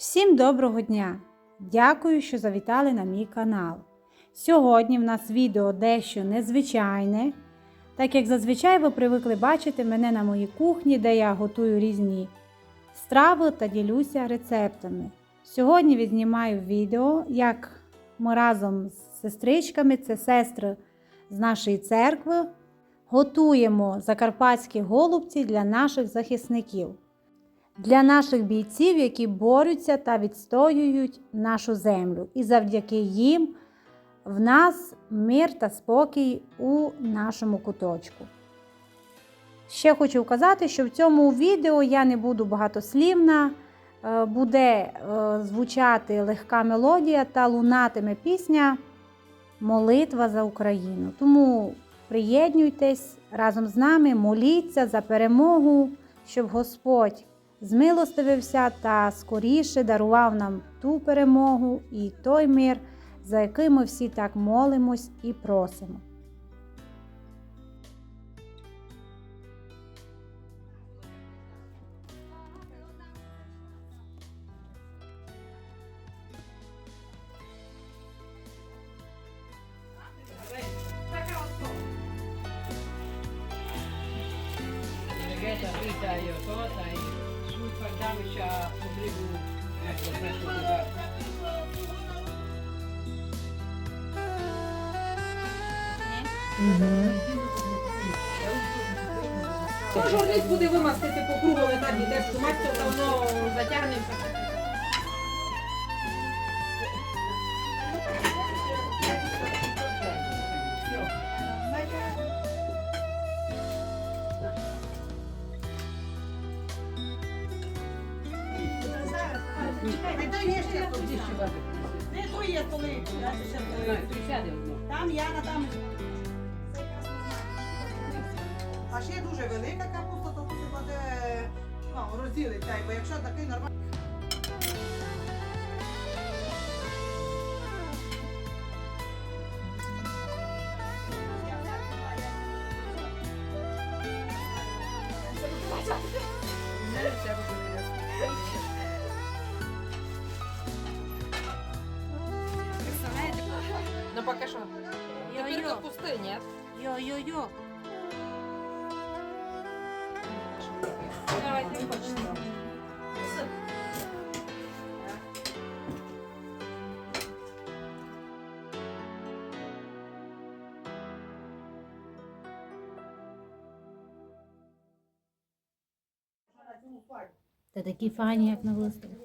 Всім доброго дня! Дякую, що завітали на мій канал. Сьогодні в нас відео дещо незвичайне, так як зазвичай ви привикли бачити мене на моїй кухні, де я готую різні страви та ділюся рецептами. Сьогодні відзнімаю відео, як ми разом з сестричками, це сестри з нашої церкви, готуємо закарпатські голубці для наших захисників для наших бійців, які борються та відстоюють нашу землю. І завдяки їм в нас мир та спокій у нашому куточку. Ще хочу вказати, що в цьому відео я не буду багатослівна, е, буде е, звучати легка мелодія та лунатиме пісня Молитва за Україну. Тому приєднуйтесь разом з нами, моліться за перемогу, щоб Господь змилостивився та скоріше дарував нам ту перемогу і той мир, за який ми всі так молимось і просимо. І отота, і суд Богдановича туди. Журналіст буде вимастити по кругу, але так іде шумати, то Не твоє столи. Присяде одно. Там Яна, там. А ще дуже велика капуста, то буде ну, розділить, так, бо якщо такий нормальний. Ну Капусти, ні? Йо-йо-йо. Давай, не. Та такі фані, як на виставі.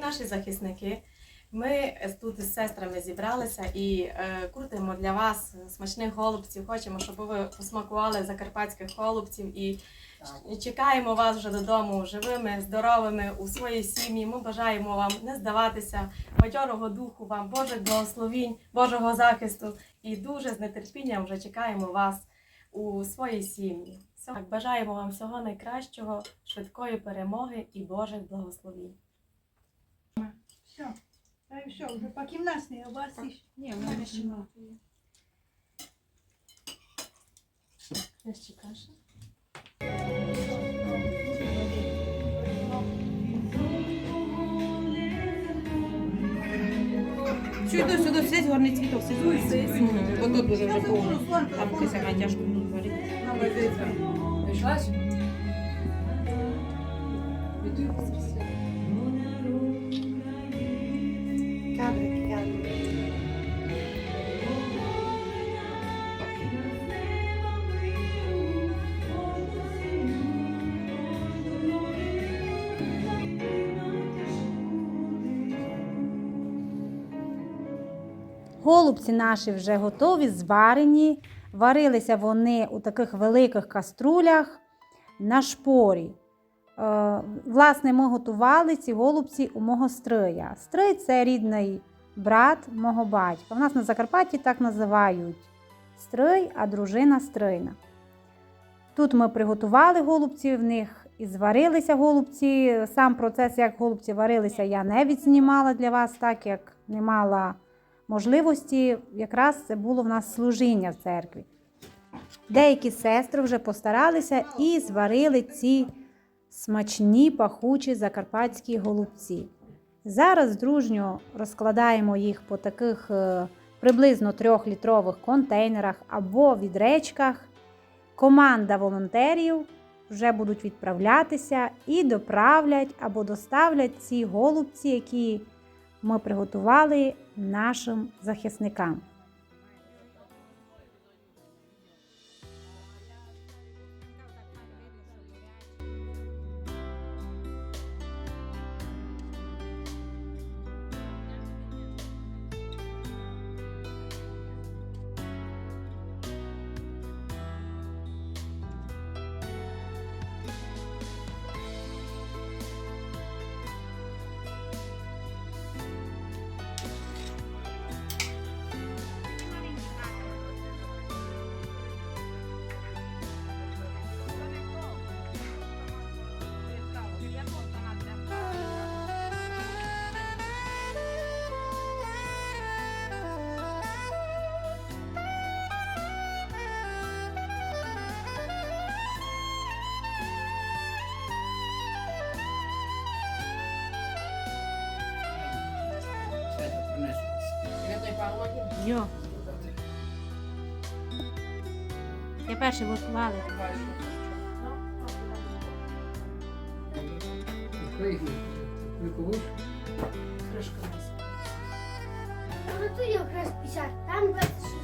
Наші захисники, Ми тут із сестрами зібралися і е, крутимо для вас смачних голубців. Хочемо, щоб ви посмакували закарпатських голубців і чекаємо вас вже додому живими, здоровими у своїй сім'ї. Ми бажаємо вам не здаватися, бадьорого духу вам, Божих благословінь, Божого захисту. І дуже з нетерпінням вже чекаємо вас у своїй сім'ї. Бажаємо вам всього найкращого, швидкої перемоги і Божих благословінь. Все. А і все, вже по кімнатній, а у вас іще. Ні, в мене ще мало. Я ще каша. Сюди, сюди, все згорний цвіток, все Бо тут дуже вже повно. Там кися тяжко тут варити. Прийшлась? Голубці наші вже готові, зварені. Варилися вони у таких великих каструлях на шпорі. Е, Власне, ми готували ці голубці у мого стрия. Стрий це рідний брат мого батька. У нас на Закарпатті так називають стрий, а дружина стрийна. Тут ми приготували голубці, в них і зварилися голубці. Сам процес, як голубці варилися, я не відзнімала для вас, так як не мала можливості, якраз це було в нас служіння в церкві. Деякі сестри вже постаралися і зварили ці смачні пахучі закарпатські голубці. Зараз дружньо розкладаємо їх по таких е, приблизно трьохлітрових контейнерах або відречках. Команда волонтерів вже будуть відправлятися і доправлять або доставлять ці голубці, які ми приготували нашим захисникам. Йо. Я перше готували. Виковуш? Кришку нас. Ну тут якраз 50, там 26.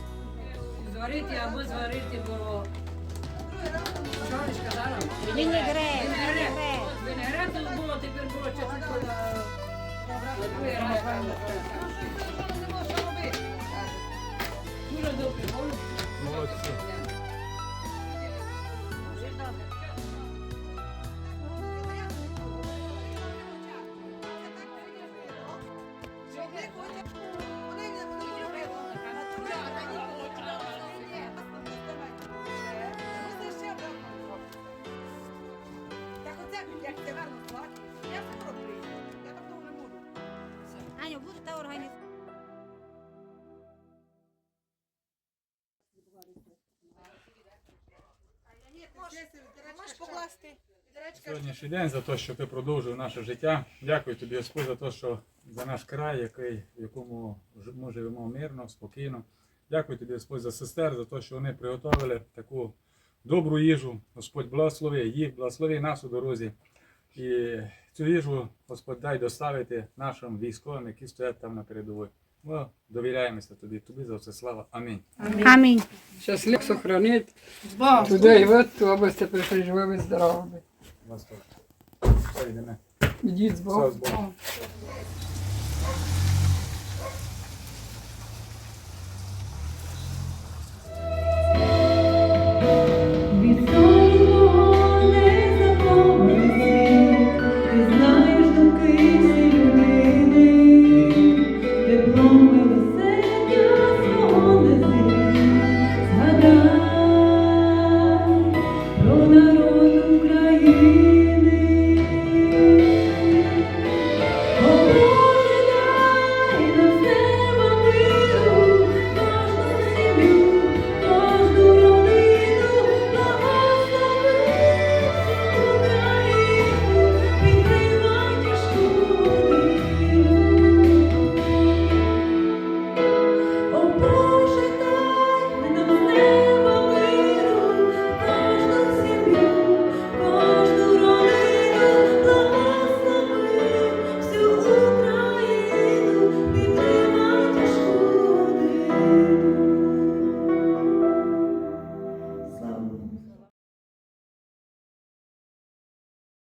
Зварити або зварити, бо... Вінегрет. Вінегрет тут було, тепер було часу. Це гарно платить. Я все роблю. Я так довго не можу. Аню, будете організувати. Можеш покласти. Сьогоднішній день за те, що ти продовжив наше життя. Дякую тобі, Господь, за те, що за наш край, який, в якому ми живемо мирно, спокійно. Дякую тобі, Господь, за сестер, за те, що вони приготували таку добру їжу. Господь, благослови їх, благослови нас у дорозі. І цю їжу, Господь, дай доставити нашим військовим, які стоять там на передовій. Ми довіряємося тобі, тобі за все слава. Амінь. Амінь. Щаслив сохранить. Туди і в эту область прийшли живими здоровими. Вас так. Все, йдемо. Ідіть з Все, з Богом.